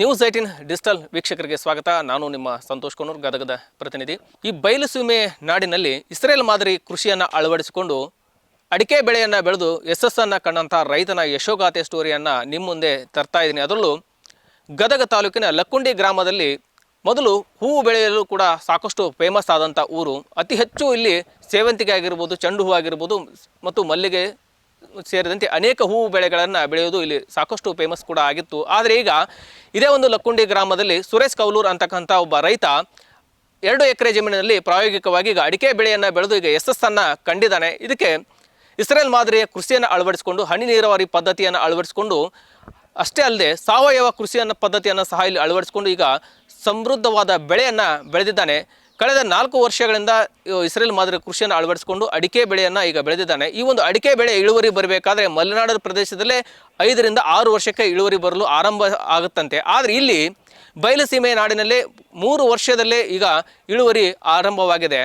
News eighteen digital ವೀಕ್ಷಕರಿಗೆ ಸ್ವಾಗತ. ನಾನು ನಿಮ್ಮ ಸಂತೋಷ್ ಕೋನೂರ್, ಗದಗದ ಪ್ರತಿನಿಧಿ. ಈ ಬಯಲುಸೀಮೆ ನಾಡಿನಲ್ಲಿ ಇಸ್ರೇಲ್ ಮಾದರಿ ಕೃಷಿಯನ್ನು ಅಳವಡಿಸಿಕೊಂಡು ಅಡಿಕೆ ಬೆಳೆಯನ್ನು ಬೆಳೆದು ಯಶಸ್ಸನ್ನು ಕಂಡಂಥ ರೈತನ ಯಶೋಗಾಥೆ ಸ್ಟೋರಿಯನ್ನು ನಿಮ್ಮ ಮುಂದೆ ತರ್ತಾ ಇದ್ದೀನಿ. ಅದರಲ್ಲೂ ಗದಗ ತಾಲೂಕಿನ ಲಕ್ಕುಂಡಿ ಗ್ರಾಮದಲ್ಲಿ ಮೊದಲು ಹೂವು ಬೆಳೆಯಲು ಕೂಡ ಸಾಕಷ್ಟು ಫೇಮಸ್ ಆದಂಥ ಊರು. ಅತಿ ಹೆಚ್ಚು ಇಲ್ಲಿ ಸೇವಂತಿಗೆ ಆಗಿರ್ಬೋದು, ಚೆಂಡು ಹೂ ಆಗಿರ್ಬೋದು, ಮತ್ತು ಮಲ್ಲಿಗೆ ಸೇರಿದಂತೆ ಅನೇಕ ಹೂವು ಬೆಳೆಗಳನ್ನು ಬೆಳೆಯೋದು ಇಲ್ಲಿ ಸಾಕಷ್ಟು ಫೇಮಸ್ ಕೂಡ ಆಗಿತ್ತು. ಆದರೆ ಈಗ ಇದೇ ಒಂದು ಲಕ್ಕುಂಡಿ ಗ್ರಾಮದಲ್ಲಿ ಸುರೇಶ್ ಕೌಲೂರ್ ಅಂತಕ್ಕಂಥ ಒಬ್ಬ ರೈತ ಎರಡು ಎಕರೆ ಜಮೀನಿನಲ್ಲಿ ಪ್ರಾಯೋಗಿಕವಾಗಿ ಈಗ ಅಡಿಕೆ ಬೆಳೆಯನ್ನು ಬೆಳೆದು ಈಗ ಯಶಸ್ಸನ್ನು ಕಂಡಿದ್ದಾನೆ. ಇದಕ್ಕೆ ಇಸ್ರೇಲ್ ಮಾದರಿಯ ಕೃಷಿಯನ್ನು ಅಳವಡಿಸಿಕೊಂಡು, ಹನಿ ನೀರಾವರಿ ಪದ್ಧತಿಯನ್ನು ಅಳವಡಿಸಿಕೊಂಡು, ಅಷ್ಟೇ ಅಲ್ಲದೆ ಸಾವಯವ ಕೃಷಿಯನ್ನು ಪದ್ಧತಿಯನ್ನು ಸಹ ಇಲ್ಲಿ ಅಳವಡಿಸಿಕೊಂಡು ಈಗ ಸಮೃದ್ಧವಾದ ಬೆಳೆಯನ್ನು ಬೆಳೆದಿದ್ದಾನೆ. ಕಳೆದ ನಾಲ್ಕು ವರ್ಷಗಳಿಂದ ಇಸ್ರೇಲ್ ಮಾದರಿ ಕೃಷಿಯನ್ನು ಅಳವಡಿಸಿಕೊಂಡು ಅಡಿಕೆ ಬೆಳೆಯನ್ನು ಈಗ ಬೆಳೆದಿದ್ದಾನೆ. ಈ ಒಂದು ಅಡಿಕೆ ಬೆಳೆ ಇಳುವರಿ ಬರಬೇಕಾದ್ರೆ ಮಲೆನಾಡು ಪ್ರದೇಶದಲ್ಲೇ ಐದರಿಂದ ಆರು ವರ್ಷಕ್ಕೆ ಇಳುವರಿ ಬರಲು ಆರಂಭ ಆಗುತ್ತಂತೆ. ಆದರೆ ಇಲ್ಲಿ ಬಯಲುಸೀಮೆ ನಾಡಿನಲ್ಲಿ ಮೂರು ವರ್ಷದಲ್ಲೇ ಈಗ ಇಳುವರಿ ಆರಂಭವಾಗಿದೆ.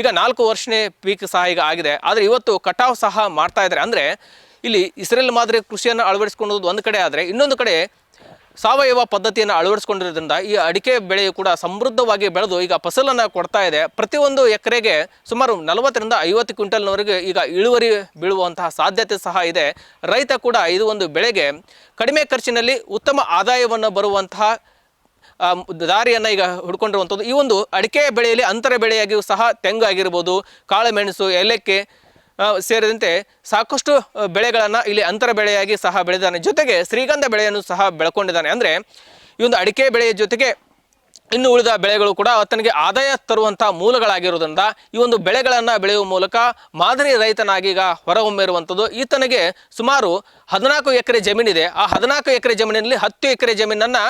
ಈಗ ನಾಲ್ಕು ವರ್ಷನೇ ಪೀಕ್ ಸಹ ಈಗ ಆಗಿದೆ. ಆದರೆ ಇವತ್ತು ಕಟಾವು ಸಹ ಮಾಡ್ತಾ ಇದ್ದಾರೆ. ಅಂದರೆ ಇಲ್ಲಿ ಇಸ್ರೇಲ್ ಮಾದರಿ ಕೃಷಿಯನ್ನು ಅಳವಡಿಸಿಕೊಂಡು ಒಂದು ಕಡೆ, ಆದರೆ ಇನ್ನೊಂದು ಕಡೆ ಸಾವಯವ ಪದ್ಧತಿಯನ್ನು ಅಳವಡಿಸಿಕೊಂಡಿರೋದ್ರಿಂದ ಈ ಅಡಿಕೆ ಬೆಳೆಯು ಕೂಡ ಸಮೃದ್ಧವಾಗಿ ಬೆಳೆದು ಈಗ ಫಸಲನ್ನು ಕೊಡ್ತಾ ಇದೆ. ಪ್ರತಿಯೊಂದು ಎಕರೆಗೆ ಸುಮಾರು ನಲವತ್ತರಿಂದ ಐವತ್ತು ಕ್ವಿಂಟಲ್ನವರೆಗೆ ಈಗ ಇಳುವರಿ ಬೀಳುವಂತಹ ಸಾಧ್ಯತೆ ಸಹ ಇದೆ. ರೈತ ಕೂಡ ಇದು ಒಂದು ಬೆಳೆಗೆ ಕಡಿಮೆ ಖರ್ಚಿನಲ್ಲಿ ಉತ್ತಮ ಆದಾಯವನ್ನು ಬರುವಂತಹ ದಾರಿಯನ್ನು ಈಗ ಹುಡ್ಕೊಂಡಿರುವಂಥದ್ದು. ಈ ಒಂದು ಅಡಿಕೆ ಬೆಳೆಯಲ್ಲಿ ಅಂತರ ಬೆಳೆಯಾಗಿಯೂ ಸಹ ತೆಂಗು ಆಗಿರ್ಬೋದು, ಕಾಳುಮೆಣಸು, ಏಲಕ್ಕಿ ಸೇರಿದಂತೆ ಸಾಕಷ್ಟು ಬೆಳೆಗಳನ್ನು ಇಲ್ಲಿ ಅಂತರ ಬೆಳೆಯಾಗಿ ಸಹ ಬೆಳೆದಿದ್ದಾನೆ ಜೊತೆಗೆ ಶ್ರೀಗಂಧ ಬೆಳೆಯನ್ನು ಸಹ ಬೆಳ್ಕೊಂಡಿದ್ದಾನೆ. ಅಂದರೆ ಈ ಒಂದು ಅಡಿಕೆ ಬೆಳೆಯ ಜೊತೆಗೆ ಇನ್ನು ಉಳಿದ ಬೆಳೆಗಳು ಕೂಡ ಆತನಿಗೆ ಆದಾಯ ತರುವಂತಹ ಮೂಲಗಳಾಗಿರುವುದರಿಂದ ಈ ಒಂದು ಬೆಳೆಗಳನ್ನು ಬೆಳೆಯುವ ಮೂಲಕ ಮಾದರಿ ರೈತನಾಗಿ ಈಗ ಹೊರಹೊಮ್ಮಿರುವಂಥದ್ದು ಈತನಿಗೆ ಸುಮಾರು ಹದಿನಾಲ್ಕು ಎಕರೆ ಜಮೀನಿದೆ. ಆ ಹದಿನಾಲ್ಕು ಎಕರೆ ಜಮೀನಿನಲ್ಲಿ ಹತ್ತು ಎಕರೆ ಜಮೀನನ್ನು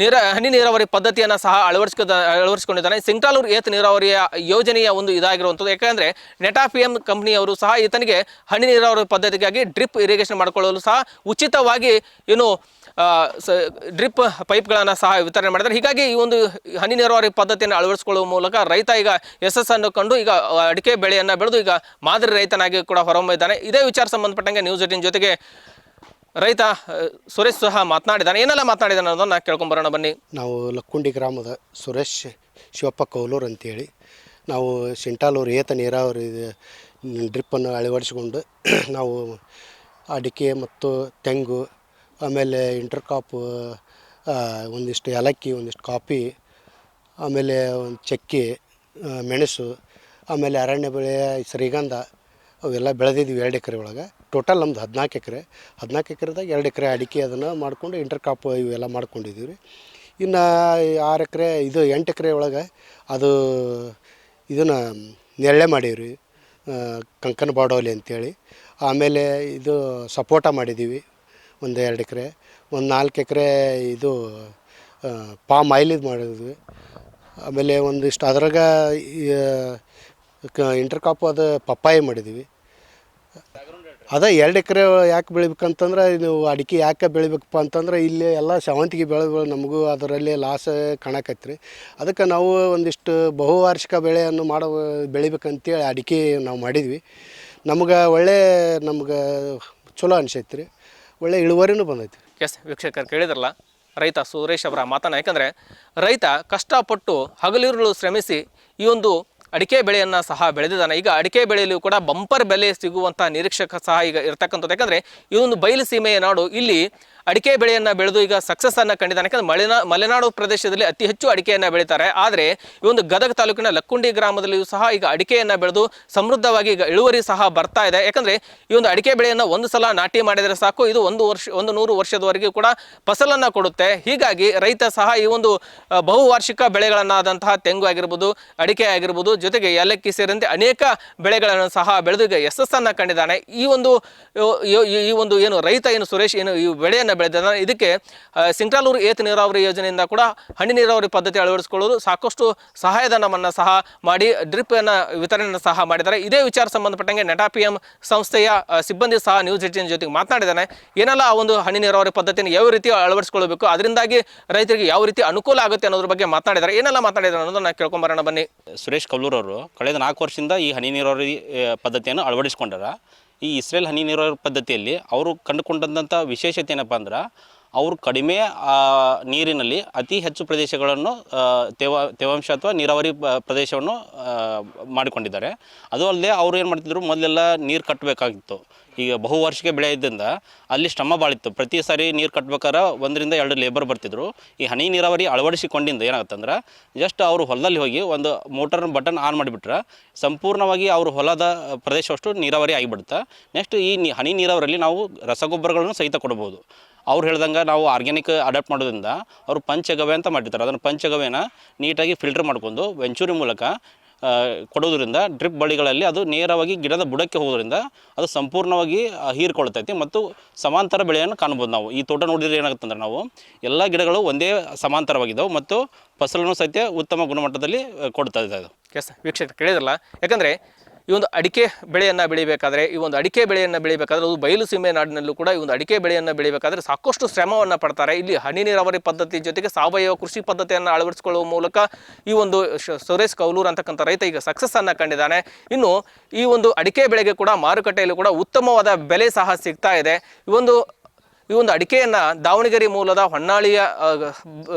ನೀರ, ಹನಿ ನೀರಾವರಿ ಪದ್ಧತಿಯನ್ನು ಸಹ ಅಳವಡಿಸ್ಕೊ, ಅಳವಡಿಸಿಕೊಂಡಿದ್ದಾನೆ. ಸಿಂಗ್ಟಾಲೂರು ಏತ ನೀರಾವರಿಯ ಯೋಜನೆಯ ಒಂದು ಇದಾಗಿರುವಂಥದ್ದು ಯಾಕಂದರೆ ನೆಟಾಫಿಎಂ ಕಂಪ್ನಿಯವರು ಸಹ ಈತನಿಗೆ ಹನಿ ನೀರಾವರಿ ಪದ್ಧತಿಗಾಗಿ ಡ್ರಿಪ್ ಇರಿಗೇಷನ್ ಮಾಡಿಕೊಳ್ಳಲು ಸಹ ಉಚಿತವಾಗಿ ಏನು ಡ್ರಿಪ್ ಪೈಪ್ಗಳನ್ನು ಸಹ ವಿತರಣೆ ಮಾಡಿದ್ದಾರೆ. ಹೀಗಾಗಿ ಈ ಒಂದು ಹನಿ ನೀರಾವರಿ ಪದ್ಧತಿಯನ್ನು ಅಳವಡಿಸಿಕೊಳ್ಳುವ ಮೂಲಕ ರೈತ ಈಗ ಯಶಸ್ಸನ್ನು ಕಂಡು ಈಗ ಅಡಿಕೆ ಬೆಳೆಯನ್ನು ಬೆಳೆದು ಈಗ ಮಾದರಿ ರೈತನಾಗಿ ಕೂಡ ಹೊರಹೊಮ್ಮಿದ್ದಾನೆ. ಇದೇ ವಿಚಾರ ಸಂಬಂಧಪಟ್ಟಂಗೆ ನ್ಯೂಸ್ ಏಟಿನ್ ಜೊತೆಗೆ, ರೈತ ಸುರೇಶ್ ಸಹ ಮಾತನಾಡಿದ್ದಾನೆ. ಏನೆಲ್ಲ ಮಾತನಾಡಿದ್ದಾನೆ ಅನ್ನೋದನ್ನ ಕೇಳ್ಕೊಂಬರೋಣ ಬನ್ನಿ. ನಾವು ಲಕ್ಕುಂಡಿ ಗ್ರಾಮದ ಸುರೇಶ್ ಶಿವಪ್ಪ ಕೌಲೂರ್ ಅಂತೇಳಿ. ನಾವು ಸಿಂಟಾಲೂರು ಏತ ನೀರಾವರಿ ಡ್ರಿಪ್ಪನ್ನು ಅಳವಡಿಸಿಕೊಂಡು ನಾವು ಅಡಿಕೆ ಮತ್ತು ತೆಂಗು, ಆಮೇಲೆ ಇಂಟರ್ ಕಾಪು ಒಂದಿಷ್ಟು ಏಲಕ್ಕಿ, ಒಂದಿಷ್ಟು ಕಾಫಿ ಆಮೇಲೆ ಒಂದು ಚಕ್ಕೆ ಮೆಣಸು, ಆಮೇಲೆ ಅರಣ್ಯ ಬೆಳೆ ಶ್ರೀಗಂಧ ಅವೆಲ್ಲ ಬೆಳೆದಿದ್ವಿ ಎರಡು ಎಕರೆ ಒಳಗೆ. ಟೋಟಲ್ ನಮ್ದು ಹದಿನಾಲ್ಕು ಎಕರೆ. ಹದಿನಾಲ್ಕು ಎಕರೆದಾಗ ಎರಡು ಎಕರೆ ಅಡಿಕೆ ಅದನ್ನು ಮಾಡಿಕೊಂಡು ಇಂಟರ್ ಕಾಪ್ ಇವೆಲ್ಲ ಮಾಡ್ಕೊಂಡಿದ್ದೀವಿ ರೀ ಇನ್ನು ಆರು ಎಕರೆ, ಇದು ಎಂಟು ಎಕರೆ ಒಳಗೆ ಅದು ಇದನ್ನು ನೆರಳೆ ಮಾಡೀವಿ ಕಂಕನ ಬಾಡೋಲಿ ಅಂತೇಳಿ. ಆಮೇಲೆ ಇದು ಸಪೋಟ ಮಾಡಿದ್ದೀವಿ ಒಂದು ಎರಡು ಎಕರೆ. ಒಂದು ನಾಲ್ಕು ಎಕರೆ ಇದು ಪಾಮ್ ಆಯಿಲಿದು ಮಾಡಿದ್ವಿ. ಆಮೇಲೆ ಒಂದಿಷ್ಟು ಅದ್ರಾಗ ಇಂಟರ್ ಕಾಪ್ ಅದು ಪಪ್ಪಾಯಿ ಮಾಡಿದ್ದೀವಿ ಅದ ಎರಡು ಎಕರೆ ಯಾಕೆ ಬೆಳಿಬೇಕಂತಂದ್ರೆ ನೀವು ಅಡಿಕೆ ಯಾಕೆ ಬೆಳಿಬೇಕಪ್ಪ ಅಂತಂದ್ರೆ, ಇಲ್ಲಿ ಎಲ್ಲ ಸೇವಂತಿಗೆ ಬೆಳೆ ನಮಗೂ ಅದರಲ್ಲಿ ಲಾಸ್ ಕಾಣಕತ್ರಿ. ಅದಕ್ಕೆ ನಾವು ಒಂದಿಷ್ಟು ಬಹುವಾರ್ಷಿಕ ಬೆಳೆಯನ್ನು ಮಾಡೋ, ಬೆಳಿಬೇಕಂತೇಳಿ ಅಡಿಕೆ ನಾವು ಮಾಡಿದ್ವಿ. ನಮ್ಗೆ ಒಳ್ಳೆ, ನಮ್ಗೆ ಚಲೋ ಅನಿಸೈತೆ ರೀ ಒಳ್ಳೆ ಇಳುವರಿನೂ ಬಂದೈತಿ ಎಸ್ ವೀಕ್ಷಕರು ಕೇಳಿದ್ರಲ್ಲ ರೈತ ಸುರೇಶ್ ಅವರ ಮಾತನ್ನ. ಯಾಕಂದರೆ ರೈತ ಕಷ್ಟಪಟ್ಟು ಹಗಲಿರುಳು ಶ್ರಮಿಸಿ ಈ ಒಂದು ಅಡಿಕೆ ಬೆಳೆಯನ್ನು ಸಹ ಬೆಳೆದಿದ್ದಾನೆ. ಈಗ ಅಡಿಕೆ ಬೆಳೆಯಲು ಕೂಡ ಬಂಪರ್ ಬೆಲೆ ಸಿಗುವಂಥ ನಿರೀಕ್ಷಕ ಸಹ ಈಗ ಇರತಕ್ಕಂಥದ್ದು. ಯಾಕಂದರೆ ಈ ಒಂದು ಬಯಲು ಸೀಮೆಯ ನಾಡು ಇಲ್ಲಿ ಅಡಿಕೆ ಬೆಳೆಯನ್ನು ಬೆಳೆದು ಈಗ ಸಕ್ಸಸ್ ಅನ್ನು ಕಂಡಿದ್ದಾನೆ. ಯಾಕಂದ್ರೆ ಮಲೆನಾ, ಮಲೆನಾಡು ಪ್ರದೇಶದಲ್ಲಿ ಅತಿ ಹೆಚ್ಚು ಅಡಿಕೆಯನ್ನು ಬೆಳೀತಾರೆ. ಆದರೆ ಈ ಒಂದು ಗದಗ ತಾಲೂಕಿನ ಲಕ್ಕುಂಡಿ ಗ್ರಾಮದಲ್ಲಿಯೂ ಸಹ ಈಗ ಅಡಿಕೆಯನ್ನು ಬೆಳೆದು ಸಮೃದ್ಧವಾಗಿ ಈಗ ಇಳುವರಿ ಸಹ ಬರ್ತಾ ಇದೆ. ಯಾಕಂದರೆ ಈ ಒಂದು ಅಡಿಕೆ ಬೆಳೆಯನ್ನು ಒಂದು ಸಲ ನಾಟಿ ಮಾಡಿದರೆ ಸಾಕು. ಇದು ಒಂದು ವರ್ಷ, ಒಂದು ನೂರು ವರ್ಷದವರೆಗೂ ಕೂಡ ಫಸಲನ್ನು ಕೊಡುತ್ತೆ. ಹೀಗಾಗಿ ರೈತ ಸಹ ಈ ಒಂದು ಬಹುವಾರ್ಷಿಕ ಬೆಳೆಗಳನ್ನಾದಂತಹ ತೆಂಗು ಆಗಿರ್ಬೋದು, ಅಡಿಕೆ ಆಗಿರ್ಬೋದು, ಜೊತೆಗೆ ಏಲಕ್ಕಿ ಸೇರಿದಂತೆ ಅನೇಕ ಬೆಳೆಗಳನ್ನು ಸಹ ಬೆಳೆದು ಈಗ ಯಶಸ್ಸನ್ನು ಕಂಡಿದ್ದಾನೆ. ಈ ಒಂದು ಈ ಒಂದು ಏನು ರೈತ, ಏನು ಸುರೇಶ್, ಏನು ಈ ಬೆಳೆಯನ್ನು ಬೆಳೆದಿದ್ದಾನೆ ಇದಕ್ಕೆ ಸಿಂಕ್ರಾಲೂರು ಏತ ನೀರಾವರಿ ಯೋಜನೆಯಿಂದ ಕೂಡ ಹನಿ ನೀರಾವರಿ ಪದ್ಧತಿ ಅಳವಡಿಸಿಕೊಳ್ಳಲು ಸಾಕಷ್ಟು ಸಹಾಯಧನವನ್ನು ಸಹ ಮಾಡಿ ಡ್ರಿಪ್ಪನ್ನು ವಿತರಣೆಯನ್ನು ಸಹ ಮಾಡಿದ್ದಾರೆ. ಇದೇ ವಿಚಾರ ಸಂಬಂಧಪಟ್ಟಂಗೆ ನೆಟಾಪಿಎಂ ಸಂಸ್ಥೆಯ ಸಿಬ್ಬಂದಿ ಸಹ ನ್ಯೂಸ್ ಏಟಿನ್ ಜೊತೆಗೆ ಮಾತನಾಡಿದ್ದಾನೆ. ಏನೆಲ್ಲ ಆ ಒಂದು ಹನಿ ನೀರಾವರಿ ಪದ್ಧತಿಯನ್ನು ಯಾವ ರೀತಿ ಅಳವಡಿಸಿಕೊಳ್ಳಬೇಕು, ಅದರಿಂದಾಗಿ ರೈತರಿಗೆ ಯಾವ ರೀತಿ ಅನುಕೂಲ ಆಗುತ್ತೆ ಅನ್ನೋದ್ರ ಬಗ್ಗೆ ಮಾತನಾಡಿದ್ದಾರೆ. ಏನೆಲ್ಲ ಮಾತನಾಡಿದ್ದಾರೆ ಅನ್ನೋದನ್ನು ಕೇಳ್ಕೊಂಬರೋಣ ಬನ್ನಿ. ಸುರೇಶ್ ಕಲ್ಲೂರವರು ಕಳೆದ ನಾಲ್ಕು ವರ್ಷದಿಂದ ಈ ಹನಿ ನೀರಾವರಿ ಪದ್ಧತಿಯನ್ನು ಅಳವಡಿಸ್ಕೊಂಡಾರ. ಈ ಇಸ್ರೇಲ್ ಹನಿ ನೀರಾವರಿ ಪದ್ಧತಿಯಲ್ಲಿ ಅವರು ಕಂಡುಕೊಂಡಂಥ ವಿಶೇಷತೆ ಏನಪ್ಪ ಅಂದ್ರೆ ಅವರು ಕಡಿಮೆ ನೀರಿನಲ್ಲಿ ಅತಿ ಹೆಚ್ಚು ಪ್ರದೇಶಗಳನ್ನು ತೇವ, ತೇವಾಂಶ ಅಥವಾ ನೀರಾವರಿ ಪ್ರದೇಶವನ್ನು ಮಾಡಿಕೊಂಡಿದ್ದಾರೆ. ಅದು ಅಲ್ಲದೆ ಅವರು ಏನು ಮಾಡ್ತಿದ್ರು, ಮೊದಲೆಲ್ಲ ನೀರು ಕಟ್ಟಬೇಕಾಗಿತ್ತು ಈಗ ಬಹುವಾರ್ಷಿಕ ಬೆಳೆ ಇದ್ದಿಂದ ಅಲ್ಲಿ ಶ್ರಮ ಬಾಳಿತ್ತು. ಪ್ರತಿ ಸಾರಿ ನೀರು ಕಟ್ಬೇಕಾದ್ರೆ ಒಂದರಿಂದ ಎರಡು ಲೇಬರ್ ಬರ್ತಿದ್ರು. ಈ ಹನಿ ನೀರಾವರಿ ಅಳವಡಿಸಿಕೊಂಡಿಂದ ಏನಾಗುತ್ತಂದ್ರೆ ಜಸ್ಟ್ ಅವರು ಹೊಲದಲ್ಲಿ ಹೋಗಿ ಒಂದು ಮೋಟರ್ ಬಟನ್ ಆನ್ ಮಾಡಿಬಿಟ್ರೆ ಸಂಪೂರ್ಣವಾಗಿ ಅವರು ಹೊಲದ ಪ್ರದೇಶವಷ್ಟು ನೀರಾವರಿ ಆಗಿಬಿಡುತ್ತೆ. ನೆಕ್ಸ್ಟ್ ಈ ಹನಿ ನೀರಾವರಿಯಲ್ಲಿ ನಾವು ರಸಗೊಬ್ಬರಗಳನ್ನು ಸಹಿತ ಕೊಡ್ಬೋದು. ಅವ್ರು ಹೇಳ್ದಂಗೆ ನಾವು ಆರ್ಗ್ಯಾನಿಕ್ ಅಡಾಪ್ಟ್ ಮಾಡೋದ್ರಿಂದ ಅವರು ಪಂಚಗವ್ಯ ಅಂತ ಮಾಡಿರ್ತಾರೆ. ಅದನ್ನು ಪಂಚಗವ್ಯನ ನೀಟಾಗಿ ಫಿಲ್ಟರ್ ಮಾಡ್ಕೊಂಡು ವೆಂಚೂರಿ ಮೂಲಕ ಕೊಡೋದ್ರಿಂದ ಡ್ರಿಪ್ ಬಳಿಗಳಲ್ಲಿ ಅದು ನೇರವಾಗಿ ಗಿಡದ ಬುಡಕ್ಕೆ ಹೋಗೋದ್ರಿಂದ ಅದು ಸಂಪೂರ್ಣವಾಗಿ ಹೀರ್ಕೊಳ್ತೈತಿ ಮತ್ತು ಸಮಾಂತರ ಬೆಳೆಯನ್ನು ಕಾಣ್ಬೋದು ನಾವು. ಈ ತೋಟ ನೋಡಿದ್ರೆ ಏನಾಗುತ್ತಂದ್ರೆ ನಾವು ಎಲ್ಲ ಗಿಡಗಳು ಒಂದೇ ಸಮಾಂತರವಾಗಿದ್ದಾವೆ ಮತ್ತು ಫಸಲನ್ನು ಸಹಿತ ಉತ್ತಮ ಗುಣಮಟ್ಟದಲ್ಲಿ ಕೊಡ್ತಾ ಇದೆ ಅದು ಎಸ್ ವೀಕ್ಷಕ ಕೇಳಿದ್ರಲ್ಲ? ಯಾಕಂದರೆ ಈ ಒಂದು ಅಡಿಕೆ ಬೆಳೆಯನ್ನು ಬೆಳಿಬೇಕಾದ್ರೆ, ಈ ಒಂದು ಅಡಿಕೆ ಬೆಳೆಯನ್ನು ಬೆಳಿಬೇಕಾದ್ರೆ, ಅದು ಬಯಲು ಸೀಮೆ ನಾಡಿನಲ್ಲೂ ಕೂಡ ಈ ಒಂದು ಅಡಿಕೆ ಬೆಳೆಯನ್ನು ಬೆಳಿಬೇಕಾದ್ರೆ ಸಾಕಷ್ಟು ಶ್ರಮವನ್ನು ಪಡ್ತಾರೆ. ಇಲ್ಲಿ ಹನಿ ನೀರಾವರಿ ಪದ್ಧತಿ ಜೊತೆಗೆ ಸಾವಯವ ಕೃಷಿ ಪದ್ಧತಿಯನ್ನು ಅಳವಡಿಸಿಕೊಳ್ಳುವ ಮೂಲಕ ಈ ಒಂದು ಸುರೇಶ್ ಕೌಲೂರ್ ಅಂತಕ್ಕಂಥ ರೈತ ಈಗ ಸಕ್ಸಸ್ ಅನ್ನು ಕಂಡಿದ್ದಾನೆ. ಇನ್ನು ಈ ಒಂದು ಅಡಿಕೆ ಬೆಳೆಗೆ ಕೂಡ ಮಾರುಕಟ್ಟೆಯಲ್ಲಿ ಕೂಡ ಉತ್ತಮವಾದ ಬೆಲೆ ಸಹ ಸಿಗ್ತಾ ಇದೆ. ಈ ಒಂದು ಈ ಒಂದು ಅಡಿಕೆಯನ್ನು ದಾವಣಗೆರೆ ಮೂಲದ ಹೊನ್ನಾಳಿಯ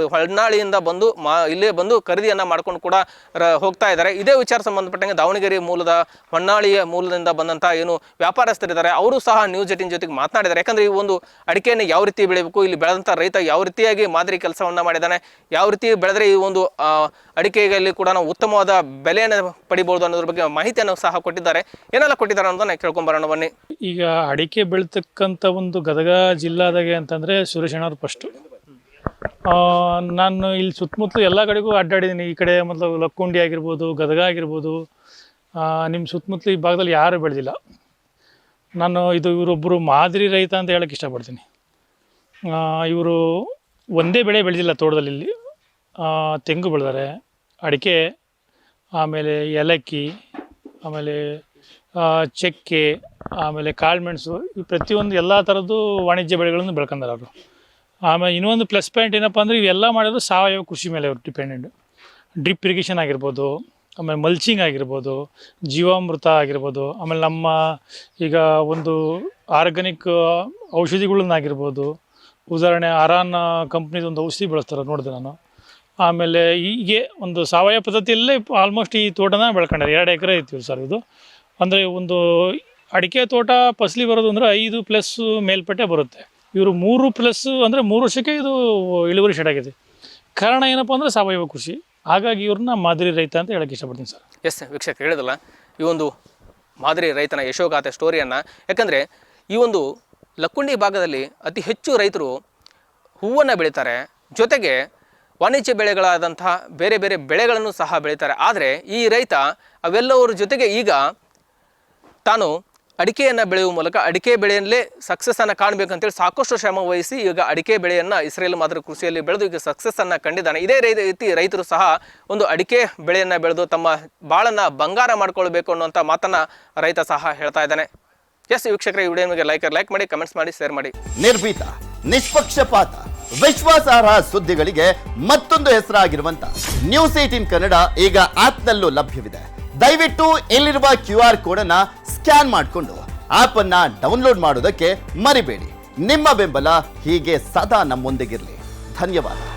ಹೊನ್ನಾಳಿಯಿಂದ ಬಂದು ಮಾ, ಇಲ್ಲೇ ಬಂದು ಖರೀದಿಯನ್ನು ಮಾಡ್ಕೊಂಡು ಕೂಡ, ರ- ಹೋಗ್ತಾ ಇದ್ದಾರೆ. ಇದೇ ವಿಚಾರ ಸಂಬಂಧಪಟ್ಟಂಗೆ ದಾವಣಗೆರೆ ಮೂಲದ ಹೊನ್ನಾಳಿಯ ಮೂಲದಿಂದ ಬಂದಂಥ ಏನು ವ್ಯಾಪಾರಸ್ಥರಿದ್ದಾರೆ, ಅವರು ಸಹ ನ್ಯೂಸ್ ಏಟಿನ್ ಜೊತೆಗೆ ಮಾತನಾಡಿದ್ದಾರೆ. ಯಾಕಂದರೆ ಈ ಒಂದು ಅಡಿಕೆಯನ್ನು ಯಾವ ರೀತಿ ಬೆಳಿಬೇಕು, ಇಲ್ಲಿ ಬೆಳೆದಂಥ ರೈತ ಯಾವ ರೀತಿಯಾಗಿ ಮಾದರಿ ಕೆಲಸವನ್ನು ಮಾಡಿದ್ದಾನೆ, ಯಾವ ರೀತಿ ಬೆಳೆದ್ರೆ ಈ ಒಂದು ಅಡಿಕೆಯಲ್ಲಿ ಕೂಡ ನಾವು ಉತ್ತಮವಾದ ಬೆಲೆಯನ್ನು ಪಡಿಬೋದು ಅನ್ನೋದ್ರ ಬಗ್ಗೆ ಮಾಹಿತಿಯನ್ನು ಸಹ ಕೊಟ್ಟಿದ್ದಾರೆ. ಏನೆಲ್ಲ ಕೊಟ್ಟಿದ್ದಾರೆ ಅನ್ನೋದನ್ನ ಕೇಳ್ಕೊಂಬರೋಣ ಬನ್ನಿ. ಈಗ ಅಡಿಕೆ ಬೆಳೀತಕ್ಕಂಥ ಒಂದು ಗದಗ ಜಿಲ್ಲಾದಾಗೆ ಅಂತಂದರೆ ಸುರೇಶ್ ಅಣ್ಣವ್ರು ಫಸ್ಟು ನಾನು ಇಲ್ಲಿ ಸುತ್ತಮುತ್ತಲು ಎಲ್ಲ ಕಡೆಗೂ ಅಡ್ಡಾಡಿದ್ದೀನಿ ಈ ಕಡೆ ಮತ್ತು ಲಕ್ಕುಂಡಿ ಆಗಿರ್ಬೋದು, ಗದಗ ಆಗಿರ್ಬೋದು. ನಿಮ್ಮ ಸುತ್ತಮುತ್ತಲು ಈ ಭಾಗದಲ್ಲಿ ಯಾರೂ ಬೆಳೆದಿಲ್ಲ. ನಾನು ಇದು ಇವರೊಬ್ಬರು ಮಾದರಿ ರೈತ ಅಂತ ಹೇಳಕ್ಕೆ ಇಷ್ಟಪಡ್ತೀನಿ. ಇವರು ಒಂದೇ ಬೆಳೆ ಬೆಳೆದಿಲ್ಲ ತೋಟದಲ್ಲಿ ಇಲ್ಲಿ. ತೆಂಗು ಬೆಳೆದಾರೆ, ಅಡಿಕೆ, ಆಮೇಲೆ ಏಲಕ್ಕಿ, ಆಮೇಲೆ ಚಕ್ಕೆ ಆಮೇಲೆ ಕಾಳುಮೆಣಸು ಈ ಪ್ರತಿಯೊಂದು ಎಲ್ಲ ಥರದ್ದು ವಾಣಿಜ್ಯ ಬೆಳೆಗಳನ್ನು ಬೆಳ್ಕೊಂಡಾರೆ ಅವರು. ಆಮೇಲೆ ಇನ್ನೊಂದು ಪ್ಲಸ್ ಪಾಯಿಂಟ್ ಏನಪ್ಪ ಅಂದರೆ ಇವೆಲ್ಲ ಮಾಡಿದ್ರು ಸಾವಯವ ಕೃಷಿ ಮೇಲೆ ಅವರು ಡಿಪೆಂಡೆಂಟ್ ಡ್ರಿಪ್ ಇರಿಗೇಷನ್ ಆಗಿರ್ಬೋದು, ಆಮೇಲೆ ಮಲ್ಚಿಂಗ್ ಆಗಿರ್ಬೋದು, ಜೀವಾಮೃತ ಆಗಿರ್ಬೋದು, ಆಮೇಲೆ ನಮ್ಮ ಈಗ ಒಂದು ಆರ್ಗಾನಿಕ್ ಔಷಧಿಗಳನ್ನಾಗಿರ್ಬೋದು ಉದಾಹರಣೆ ಅರಾನ್ ಕಂಪ್ನಿದು ಒಂದು ಔಷಧಿ ಬೆಳೆಸ್ತಾರೆ ನೋಡಿದೆ ನಾನು. ಆಮೇಲೆ ಹೀಗೆ ಒಂದು ಸಾವಯವ ಪದ್ಧತಿಯಲ್ಲೇ ಆಲ್ಮೋಸ್ಟ್ ಈ ತೋಟನ ಬೆಳ್ಕೊಂಡಾರೆ. ಎರಡು ಎಕರೆ ಐತಿ ಸರ್ ಇದು. ಅಂದರೆ ಒಂದು ಅಡಿಕೆ ತೋಟ ಫಸಲಿ ಬರೋದು ಅಂದರೆ ಐದು ಪ್ಲಸ್ ಮೇಲ್ಪಟ್ಟೆ ಬರುತ್ತೆ. ಇವರು ಮೂರು ಪ್ಲಸ್ ಅಂದರೆ ಮೂರು ವರ್ಷಕ್ಕೆ ಇದು ಇಳುವರಿ ಶೆಡ್ ಆಗಿದೆ. ಕಾರಣ ಏನಪ್ಪ ಅಂದರೆ ಸಾವಯವ ಕೃಷಿ. ಹಾಗಾಗಿ ಇವ್ರನ್ನ ಮಾದರಿ ರೈತ ಅಂತ ಹೇಳಕ್ಕೆ ಇಷ್ಟಪಡ್ತೀನಿ ಸರ್. ಎಸ್ ವೀಕ್ಷಕ ಹೇಳಿದಲ್ಲ ಈ ಒಂದು ಮಾದರಿ ರೈತನ ಯಶೋಗಾಥೆ ಸ್ಟೋರಿಯನ್ನು ಯಾಕಂದರೆ ಈ ಒಂದು ಲಕ್ಕುಂಡಿ ಭಾಗದಲ್ಲಿ ಅತಿ ಹೆಚ್ಚು ರೈತರು ಹೂವನ್ನು ಬೆಳೀತಾರೆ. ಜೊತೆಗೆ ವಾಣಿಜ್ಯ ಬೆಳೆಗಳಾದಂತಹ ಬೇರೆ ಬೇರೆ ಬೆಳೆಗಳನ್ನು ಸಹ ಬೆಳೀತಾರೆ. ಆದರೆ ಈ ರೈತ ಅವೆಲ್ಲವರ ಜೊತೆಗೆ ಈಗ ತಾನು ಅಡಿಕೆಯನ್ನು ಬೆಳೆಯುವ ಮೂಲಕ ಅಡಿಕೆ ಬೆಳೆಯಲ್ಲೇ ಸಕ್ಸಸ್ಸನ್ನು ಕಾಣಬೇಕಂತೇಳಿ ಸಾಕಷ್ಟು ಶ್ರಮ ವಹಿಸಿ ಈಗ ಅಡಿಕೆ ಬೆಳೆಯನ್ನು ಇಸ್ರೇಲ್ ಮಾದರಿ ಕೃಷಿಯಲ್ಲಿ ಬೆಳೆದು ಈಗ ಸಕ್ಸಸ್ಸನ್ನು ಕಂಡಿದ್ದಾನೆ. ಇದೇ ರೀತಿ ರೈತರು ಸಹ ಒಂದು ಅಡಿಕೆ ಬೆಳೆಯನ್ನು ಬೆಳೆದು ತಮ್ಮ ಬಾಳನ್ನು ಬಂಗಾರ ಮಾಡ್ಕೊಳ್ಬೇಕು ಅನ್ನುವಂಥ ಮಾತನ್ನು ರೈತ ಸಹ ಹೇಳ್ತಾ ಇದ್ದಾನೆ. ಎಸ್ ವೀಕ್ಷಕರ, ಈ ವಿಡಿಯೋ ಲೈಕ್ ಲೈಕ್ ಮಾಡಿ ಕಮೆಂಟ್ಸ್ ಮಾಡಿ ಶೇರ್ ಮಾಡಿ. ನಿರ್ಭೀತ, ನಿಷ್ಪಕ್ಷಪಾತ, ವಿಶ್ವಾಸಾರ್ಹ ಸುದ್ದಿಗಳಿಗೆ ಮತ್ತೊಂದು ಹೆಸರಾಗಿರುವಂತ ನ್ಯೂಸ್ ಏಟಿನ್ ಕನ್ನಡ ಈಗ ಆಪ್ನಲ್ಲೂ ಲಭ್ಯವಿದೆ. ದಯವಿಟ್ಟು ಇಲ್ಲಿರುವ ಕ್ಯೂ ಆರ್ ಕೋಡ್ ಅನ್ನ ಸ್ಕ್ಯಾನ್ ಮಾಡಿಕೊಂಡು ಆಪ್ ಅನ್ನ ಡೌನ್ಲೋಡ್ ಮಾಡೋದಕ್ಕೆ ಮರಿಬೇಡಿ. ನಿಮ್ಮ ಬೆಂಬಲ ಹೀಗೆ ಸದಾ ನಮ್ಮೊಂದಿಗಿರಲಿ. ಧನ್ಯವಾದ.